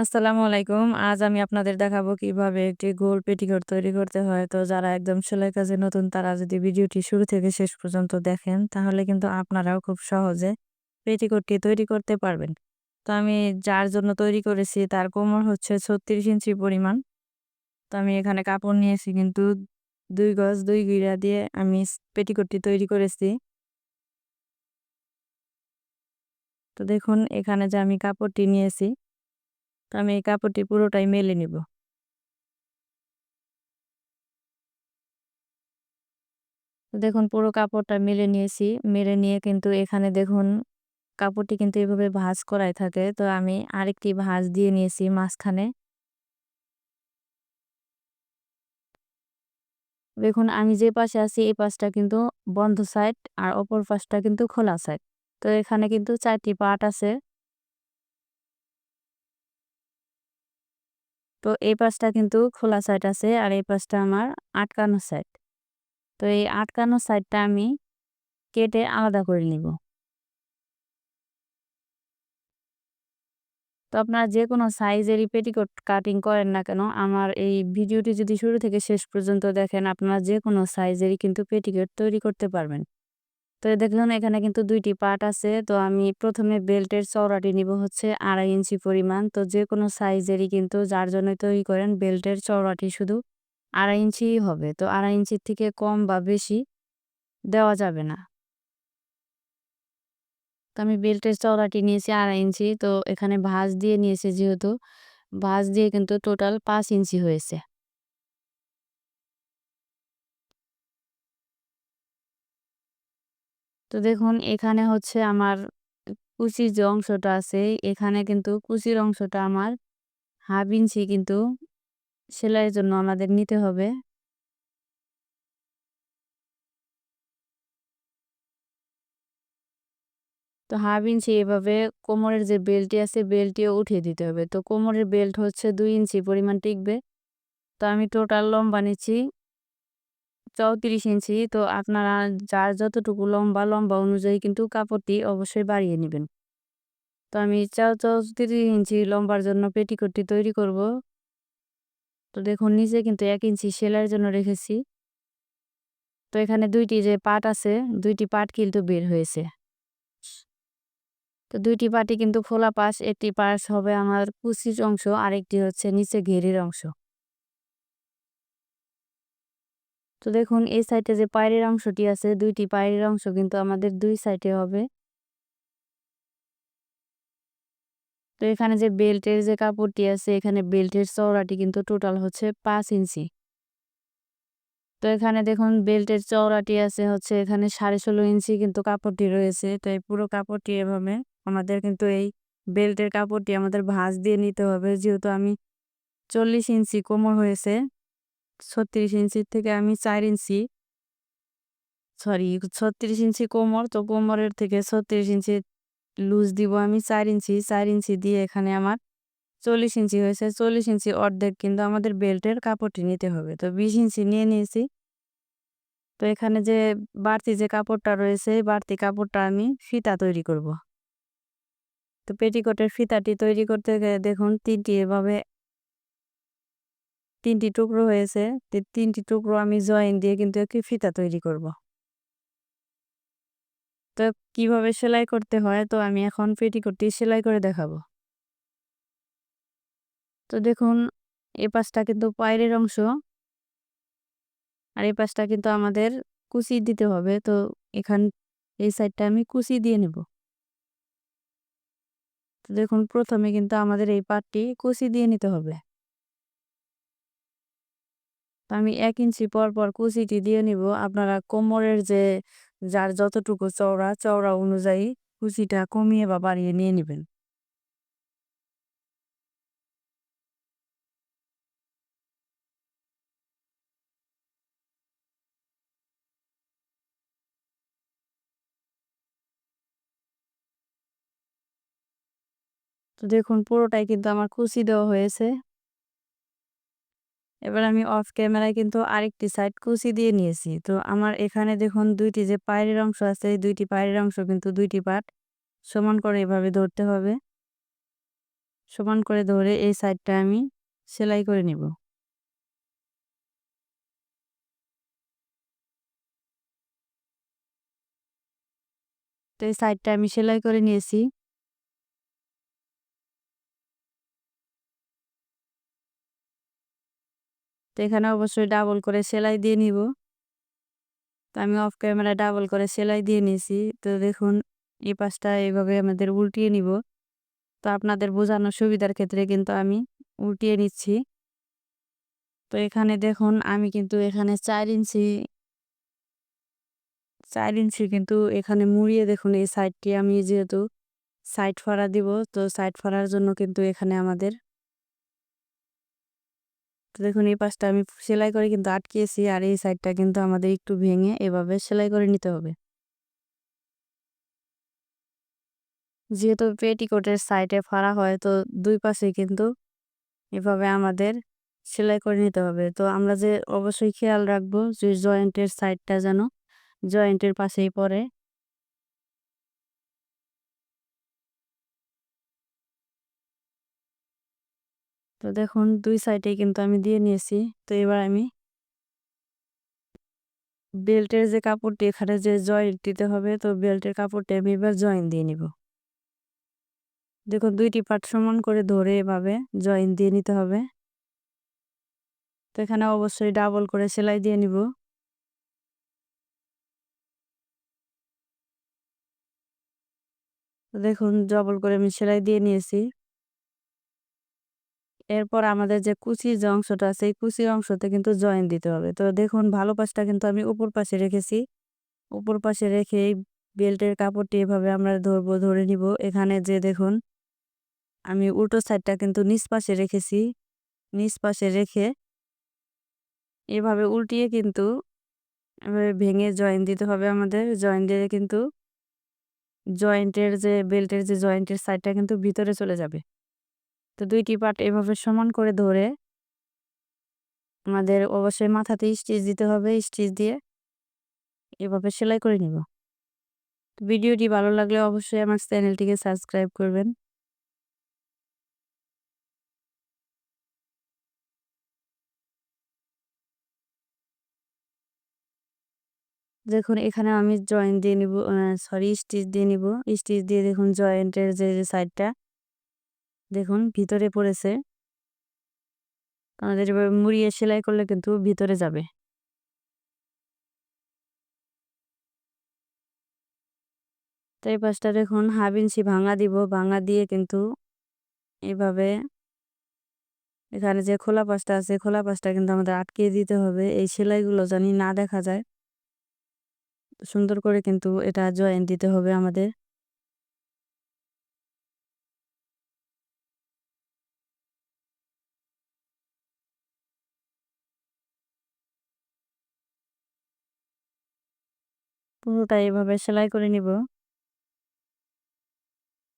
আসসালামু আলাইকুম। আজ আমি আপনাদের দেখাবো কীভাবে একটি গোল পেটিকোট তৈরি করতে হয়। তো যারা একদম সেলাই কাজে নতুন, তারা যদি ভিডিওটি শুরু থেকে শেষ পর্যন্ত দেখেন, তাহলে কিন্তু আপনারাও খুব সহজে পেটিকোটটি তৈরি করতে পারবেন। তো আমি যার জন্য তৈরি করেছি, তার কোমর হচ্ছে ৩৬ ইঞ্চি পরিমাণ। তো আমি এখানে কাপড় নিয়েছি কিন্তু দুই গজ, দুই গিরা দিয়ে আমি পেটিকোটটি তৈরি করেছি। তো দেখুন, এখানে যে আমি কাপড়টি নিয়েছি তো আমি এই কাপড়টি পুরোটাই মেলে নিব। দেখুন, পুরো কাপড়টা মেলে নিয়েছি। মেলে নিয়ে কিন্তু এখানে দেখুন, কাপড়টি কিন্তু এভাবে ভাঁজ করাই থাকে। তো আমি আরেকটি ভাঁজ দিয়ে নিয়েছি মাঝখানে। দেখুন, আমি যে পাশে আছি, এই পাশটা কিন্তু বন্ধ সাইড আর অপর পাশটা কিন্তু খোলা সাইড। তো এখানে কিন্তু চারটি পার্ট আছে। তো এই পাশটা কিন্তু খোলা সাইড আছে আর এই পাশটা আমার আটকানো সাইড তো এই আটকানো সাইডটা আমি কেটে আলাদা করে নিব। তো আপনারা যে কোনো সাইজেরই পেটিকোট কাটিং করেন না কেন, আমার এই ভিডিওটি যদি শুরু থেকে শেষ পর্যন্ত দেখেন, আপনারা যে কোনো সাইজেরই কিন্তু পেটিকোট তৈরি করতে পারবেন। তো দেখুন এখানে কিন্তু দুইটি পার্ট আছে। তো আমি প্রথমে বেল্টের চওড়াটি নিব হচ্ছে আড়াই ইঞ্চি পরিমাণ। তো যে কোনো সাইজেরই কিন্তু যার জন্য তৈরি করেন বেল্টের চওড়াটি শুধু আড়াই ইঞ্চি হবে। তো আড়াই ইঞ্চির থেকে কম বা বেশি দেওয়া যাবে না। তো আমি বেল্টের চওড়াটি নিয়েছি আড়াই ইঞ্চি। তো এখানে ভাঁজ দিয়ে নিয়েছি যেহেতু, ভাঁজ দিয়ে কিন্তু টোটাল পাঁচ ইঞ্চি হয়েছে। তো দেখুন, এখানে হচ্ছে আমার কুচির যে অংশটা আছে, এখানে কিন্তু কুচির অংশটা আমার হাফ ইঞ্চি কিন্তু সেলাইয়ের জন্য আমাদের নিতে হবে। তো হাফ ইঞ্চি এভাবে কোমরের যে বেল্টটি আছে, বেল্টটিও উঠিয়ে দিতে হবে। তো কোমরের বেল্ট হচ্ছে দুই ইঞ্চি পরিমাণ টিকবে। তো আমি টোটাল লম্বা নিচ্ছি চৌত্রিশ ইঞ্চি। তো আপনারা যার যতটুকু লম্বা লম্বা অনুযায়ী কিন্তু কাপড়টি অবশ্যই বাড়িয়ে নেবেন। তো আমি চৌত্রিশ ইঞ্চি লম্বার জন্য পেটিকোটটি তৈরি করব। তো দেখুন, নিচে কিন্তু এক ইঞ্চি সেলাইয়ের জন্য রেখেছি। তো এখানে দুইটি যে পাট আছে, দুইটি পাট কিন্তু বের হয়েছে। তো দুইটি পাটি কিন্তু খোলা পাশ, একটি পাশ হবে আমার কুচির অংশ, আরেকটি হচ্ছে নিচে ঘেরির অংশ। তো দেখুন, এই সাইডে যে পায়ের অংশটি আছে, দুইটি পায়ের অংশ কিন্তু আমাদের দুই সাইডে হবে। তো এখানে যে বেল্টের যে কাপড়টি আছে, এখানে বেল্টের চওড়াটি কিন্তু টোটাল হচ্ছে পাঁচ ইঞ্চি। তো এখানে দেখুন, বেল্টের চওড়াটি আছে হচ্ছে এখানে সাড়ে ষোলো ইঞ্চি কিন্তু কাপড়টি রয়েছে। তো এই পুরো কাপড়টি এভাবে আমাদের কিন্তু এই বেল্টের কাপড়টি আমাদের ভাঁজ দিয়ে নিতে হবে। যেহেতু আমি চল্লিশ ইঞ্চি কোমর হয়েছে ছত্রিশ ইঞ্চির থেকে আমি চার ইঞ্চি সরি ছত্রিশ ইঞ্চি কোমর, তো কোমরের থেকে ছত্রিশ ইঞ্চি লুজ দিব আমি চার ইঞ্চি। চার ইঞ্চি দিয়ে এখানে আমার চল্লিশ ইঞ্চি হয়েছে। চল্লিশ ইঞ্চি অর্ধেক কিন্তু আমাদের বেল্টের কাপড়টি নিতে হবে। তো বিশ ইঞ্চি নিয়ে নিয়েছি। তো এখানে যে বাড়তি যে কাপড়টা রয়েছে বাড়তি কাপড়টা আমি ফিতা তৈরি করব। তো পেটিকোটের ফিতাটি তৈরি করতে দেখুন, তিনটি এভাবে তিনটি টুকরো হয়েছে তিনটি টুকরো আমি জয়েন দিয়ে কিন্তু একটি ফিতা তৈরি করব। তো কীভাবে সেলাই করতে হয়? তো আমি এখন পেটিকোটটি সেলাই করে দেখাবো। তো দেখুন, এ পাশটা কিন্তু পায়ের অংশ। আর এই পাশটা কিন্তু আমাদের কুচি দিতে হবে। তো এখান, এই সাইডটা আমি কুচি দিয়ে নেব। তো দেখুন, প্রথমে কিন্তু আমাদের এই পাটটি কুচি দিয়ে নিতে হবে। আমি এক ইঞ্চি পর পর কুচিটি দিয়ে নিব। আপনারা কোমরের যে, যার যতটুকু চওড়া চওড়া অনুযায়ী কুচিটা কমিয়ে বা বাড়িয়ে নিয়ে নেবেন। তো দেখুন পুরোটাই কিন্তু আমার কুচি দেওয়া হয়েছে। এবার আমি অফ ক্যামেরায় কিন্তু আরেকটি সাইড কুচি দিয়ে নিয়েছি। তো আমার এখানে দেখুন দুইটি যে পায়ের অংশ আছে, এই দুইটি পায়ের অংশ কিন্তু দুইটি পাট সমান করে এভাবে ধরতে হবে। সমান করে ধরে এই সাইডটা আমি সেলাই করে নিব। তো এই সাইডটা আমি সেলাই করে নিয়েছি। তো এখানে অবশ্যই ডাবল করে সেলাই দিয়ে নিব। তো আমি অফ ক্যামেরা ডাবল করে সেলাই দিয়ে নিয়েছি। তো দেখুন, এই পাশটা এইভাবে আমাদের উল্টিয়ে নিব। তো আপনাদের বোঝানোর সুবিধার ক্ষেত্রে কিন্তু আমি উল্টিয়ে নিচ্ছি। তো এখানে দেখুন, আমি কিন্তু এখানে চার ইঞ্চি চার ইঞ্চি কিন্তু এখানে মুড়িয়ে দেখুন, এই সাইডটি আমি যেহেতু সাইড ফাড়া দিব, তো সাইড ফাড়ার জন্য কিন্তু এখানে আমাদের দেখুন, এই পাশটা আমি সেলাই করে কিন্তু আটকিয়েছি আর এই সাইডটা কিন্তু আমাদের একটু ভেঙে এভাবে সেলাই করে নিতে হবে। যেহেতু পেটিকোটের সাইডে ফাড়া হয়, তো দুই পাশে কিন্তু এভাবে আমাদের সেলাই করে নিতে হবে। তো আমরা যে অবশ্যই খেয়াল রাখব যে জয়েন্টের সাইডটা যেন জয়েন্টের পাশেই পড়ে। তো দেখুন, দুই সাইডে কিন্তু আমি দিয়ে নিয়েছি। তো এবার আমি বেল্টের যে কাপড়টি, এখানে যে জয়েন্ট দিতে হবে, তো বেল্টের কাপড়টি আমি এবার জয়েন দিয়ে নিব। দেখুন, দুইটি পার্ট সমান করে ধরে এভাবে জয়েন দিয়ে নিতে হবে। তো এখানে অবশ্যই ডাবল করে সেলাই দিয়ে নিব। দেখুন, ডবল করে আমি সেলাই দিয়ে নিয়েছি। এরপর আমাদের যে কুচির যে অংশটা আছে এই কুচির অংশতে কিন্তু জয়েন দিতে হবে। তো দেখুন, ভালো পাশটা কিন্তু আমি উপর পাশে রেখেছি। উপর পাশে রেখে এই বেল্টের কাপড়টি এভাবে আমরা ধরবো, ধরে নিব। এখানে যে দেখুন, আমি উল্টো সাইডটা কিন্তু নিচ পাশে রেখেছি। নিচ পাশে রেখে এভাবে উল্টিয়ে কিন্তু এভাবে ভেঙে জয়েন দিতে হবে আমাদের। জয়েন দিয়ে কিন্তু জয়েন্টের যে, বেল্টের যে জয়েন্টের সাইডটা কিন্তু ভিতরে চলে যাবে। তো দুইটি পার্ট এভাবে সমান করে ধরে আমাদের অবশ্যই মাথাতে স্টিচ দিতে হবে স্টিচ দিয়ে এভাবে সেলাই করে নিব। ভিডিওটি ভালো লাগলে অবশ্যই আমার চ্যানেলটিকে সাবস্ক্রাইব করবেন। দেখুন, এখানে আমি জয়েন্ট দিয়ে নিব সরি স্টিচ দিয়ে নিব। স্টিচ দিয়ে দেখুন জয়েন্টের যে সাইডটা দেখুন, ভিতরে পড়েছে। আমাদের এভাবে মুড়িয়ে সেলাই করলে কিন্তু ভিতরে যাবে। তো এই পাশটা দেখুন, হাফ ইঞ্চি ভাঙা দিব। ভাঙা দিয়ে কিন্তু এভাবে এখানে যে খোলা পাশটা আছে, খোলা পাশটা কিন্তু আমাদের আটকে দিতে হবে। এই সেলাইগুলো জানি না দেখা যায়। সুন্দর করে কিন্তু এটা জয়েন দিতে হবে আমাদের। পুরোটা এভাবে সেলাই করে নিব।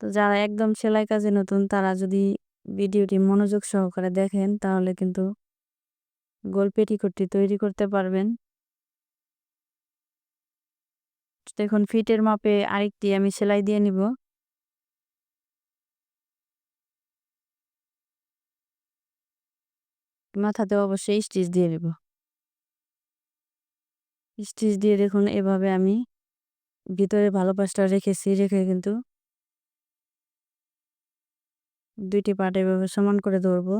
তো যারা একদম সেলাই কাজে নতুন, তারা যদি ভিডিওটি মনোযোগ সহকারে দেখেন, তাহলে কিন্তু গোল পেটিকোটটি তৈরি করতে পারবেন। দেখুন, ফিটের মাপে আরেকটি আমি সেলাই দিয়ে নিব। মাথাতে অবশ্যই স্টিচ দিয়ে নিব। স্টিচ দিয়ে দেখুন, এভাবে আমি ভিতরে ভালো পাশটা রেখেছি, রেখে কিন্তু দুইটি পার্ট এভাবে সমান করে ধরবো।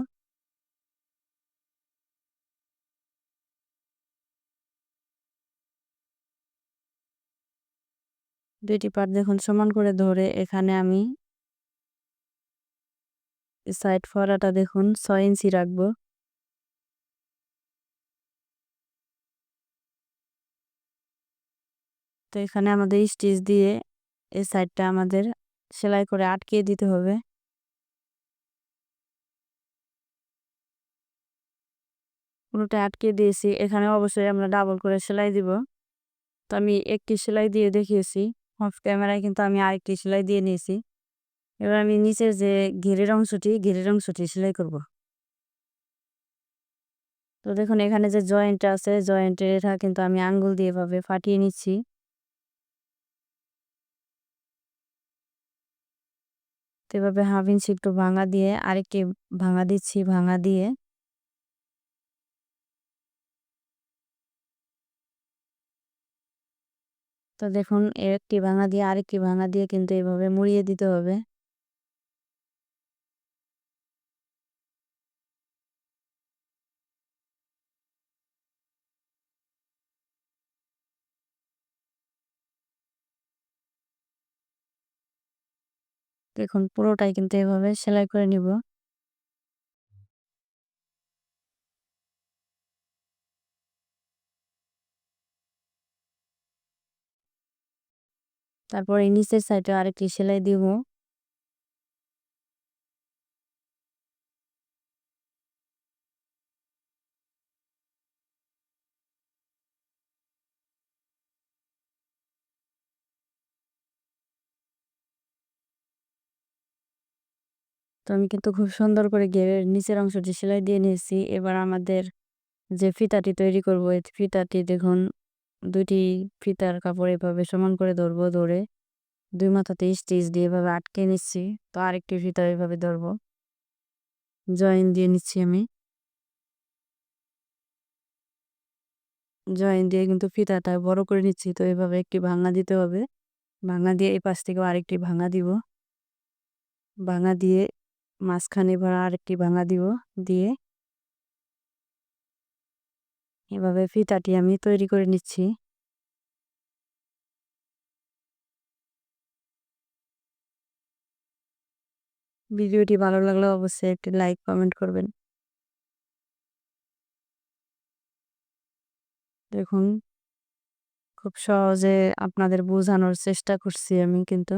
দুইটি পার্ট দেখুন, সমান করে ধরে এখানে আমি সাইড ফরাটা দেখুন, ছয় ইঞ্চি রাখব। তো এখানে আমাদের স্টিচ দিয়ে এই সাইডটা আমাদের সেলাই করে আটকে দিতে হবে। পুরোটা আটকে দিয়েছি। এখানে অবশ্যই আমরা ডাবল করে সেলাই দিব। তো আমি একটি সেলাই দিয়ে দেখিয়েছি। অফ ক্যামেরায় কিন্তু আমি আরেকটি সেলাই দিয়ে নিয়েছি। এবার আমি নিচের যে ঘেরের অংশটি ঘেরের অংশটি সেলাই করব। তো দেখুন এখানে যে জয়েন্টটা আছে, জয়েন্টের এটা কিন্তু আমি আঙ্গুল দিয়ে এভাবে ফাটিয়ে নিচ্ছি। এভাবে হাফ ইঞ্চি একটু ভাঙা দিয়ে আরেকটি ভাঙা দিচ্ছি, ভাঙা দিয়ে। তো দেখুন, একটি ভাঙা দিয়ে আরেকটি ভাঙা দিয়ে কিন্তু এভাবে মুড়িয়ে দিতে হবে। দেখুন পুরোটাই কিন্তু এভাবে সেলাই করে নিব। তারপর এই নিচের সাইডে আরেকটি সেলাই দিব। তো আমি কিন্তু খুব সুন্দর করে ঘেরের নিচের অংশটি সেলাই দিয়ে নিয়েছি, এবার আমাদের যে ফিতাটি তৈরি করব, এই ফিতাটি দেখুন, দুইটি ফিতার কাপড় এভাবে সমান করে ধরবো, ধরে দুই মাথাতে স্টিচ দিয়ে এভাবে আটকে নিচ্ছি, তো আরেকটি ফিতা এভাবে ধরবো। জয়েন দিয়ে নিচ্ছি আমি। জয়েন দিয়ে কিন্তু ফিতাটা বড় করে নিচ্ছি, তো এভাবে একটি ভাঙা দিতে হবে। ভাঙা দিয়ে এই পাশ থেকে আরেকটি ভাঙা দিব। ভাঙা দিয়ে মাঝখানে এবার আরেকটি ভাঙা দিব, দিয়ে এভাবে ফিতাটি আমি তৈরি করে নিচ্ছি। ভিডিওটি ভালো লাগলে অবশ্যই একটি লাইক, কমেন্ট করবেন। দেখুন, খুব সহজে আপনাদের বোঝানোর চেষ্টা করছি আমি কিন্তু।